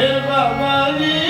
Devagarinho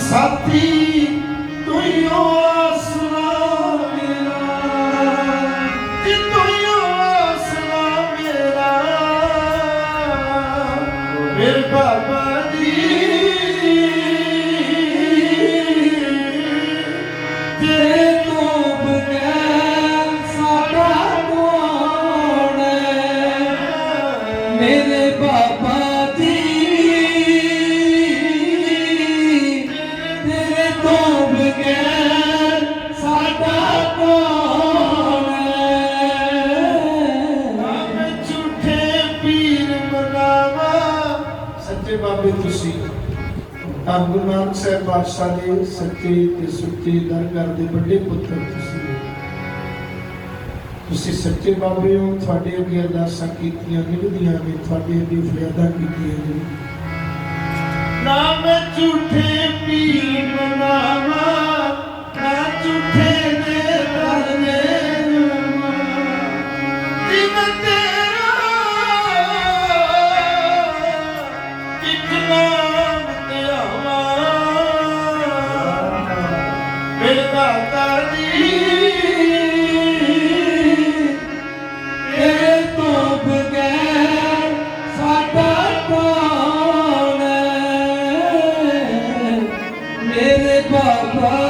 ਸਾਥੀ ਤੂੰ ਹੀ ਆਸਰਾ ਮੇਰਾ। ਕਿ ਤੂੰ ਹੀ ਆਸਰਾ ਮੇਰਾ। ਮੇਰੇ ਬਾਬਾ ਦੀ ਧੰਨ ਗੁਰੂ ਨਾਨਕ ਸਾਹਿਬ ਪਾਤਸ਼ਾਹ ਦੇ ਸੱਚੇ ਤੇ ਸੁੱਚੇ ਦਰਗਾਹ ਦੇ ਵੱਡੇ ਪੁੱਤਰ ਤੁਸੀਂ। ਤੁਸੀਂ ਸੱਚੇ ਬਾਬੇ ਹੋ, ਤੁਹਾਡੇ ਅੱਗੇ ਅਰਦਾਸਾਂ ਕੀਤੀਆਂ, ਨਿਭਦੀਆਂ ਨੇ, ਤੁਹਾਡੇ ਅੱਗੇ ਫਰਿਆਦਾ ਕੀਤੀਆਂ ਨੇ। ਨਾਮ ਝੂਠੇ ਪੀਰ ਮਨਾਵਾ, ਨਾ ਝੂਠੇ ਦੇ ਵਰਨੇ ਨੂੰ ਜਿਵੇਂ Bye.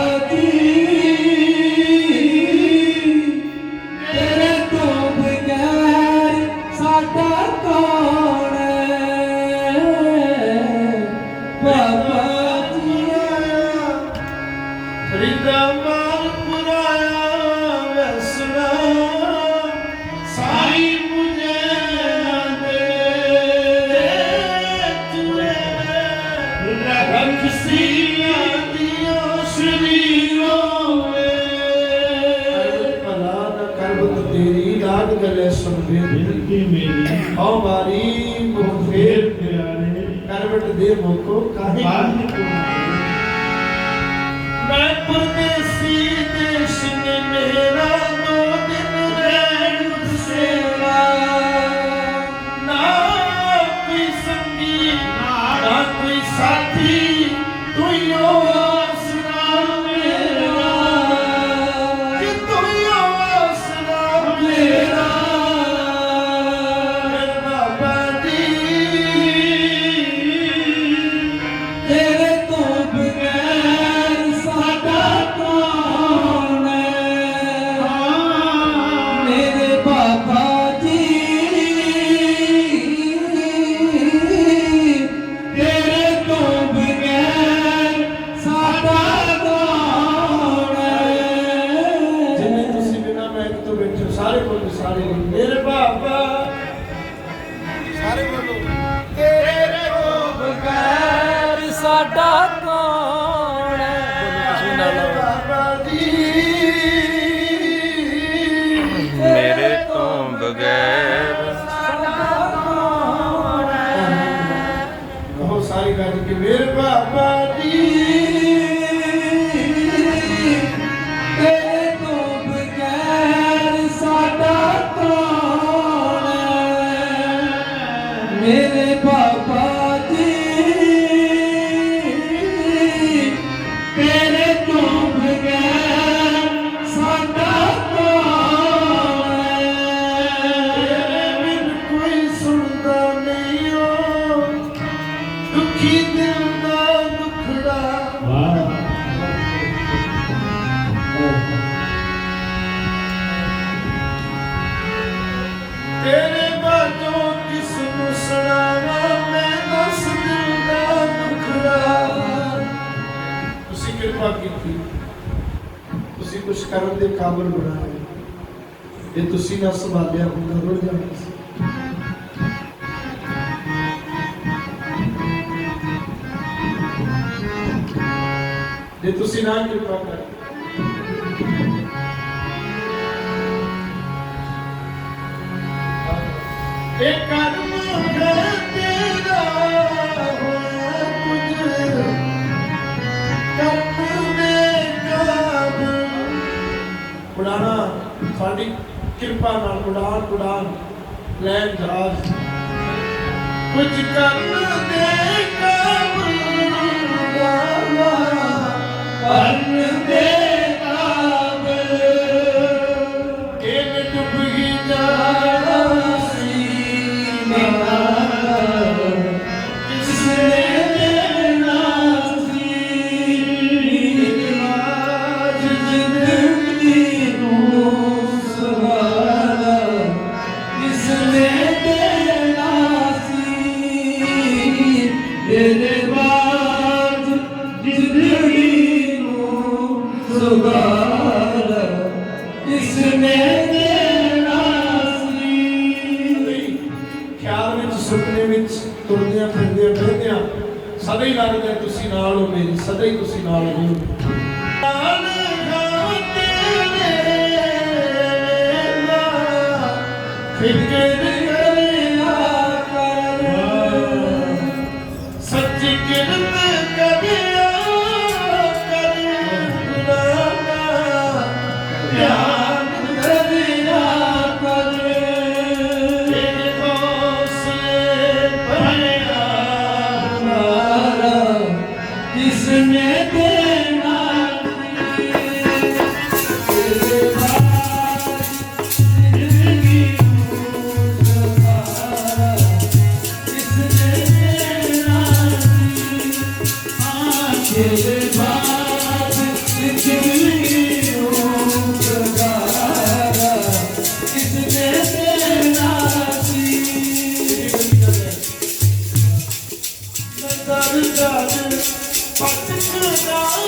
ਮੇਰੇ ਮੁਖ ਕਾਹੇ ਮੈਂ ਪਰਦੇਸੀ ਕਿਰਪਾ ਕੀਤੀ। ਤੁਸੀਂ ਕੁਝ ਕਰਨ ਦੇ ਕਾਬਿਲ ਬਣਾਇਆ ਜੇ ਤੁਸੀਂ ਨਾ ਸੰਭਾਲਿਆ ਹੁੰਦਾ, ਰੁੜ ਜਾਣਾ ਸੀ। ਜੇ ਤੁਸੀਂ ਨਾ ਕਿਰਪਾ ਕਰ। ਇੱਕ ਤੁਹਾਡੀ ਕਿਰਪਾ ਨਾਲ ਉਡਾਨ ਉਡਾਨ ਲੈਣ ਜਹਾਜ਼ ਕੁਝ ਕਰਨ ਦੇ ਕਾਬ ਉਡਾਵਾ ਕਰਨ ਹੀ ਲੱਗਦਾ ਤੁਸੀਂ ਨਾਲ ਹੋ ਮੇਰੀ ਸਦਾ ਹੀ ਤੁਸੀਂ ਨਾਲ ਹੋ ਫਿਕਰ 是的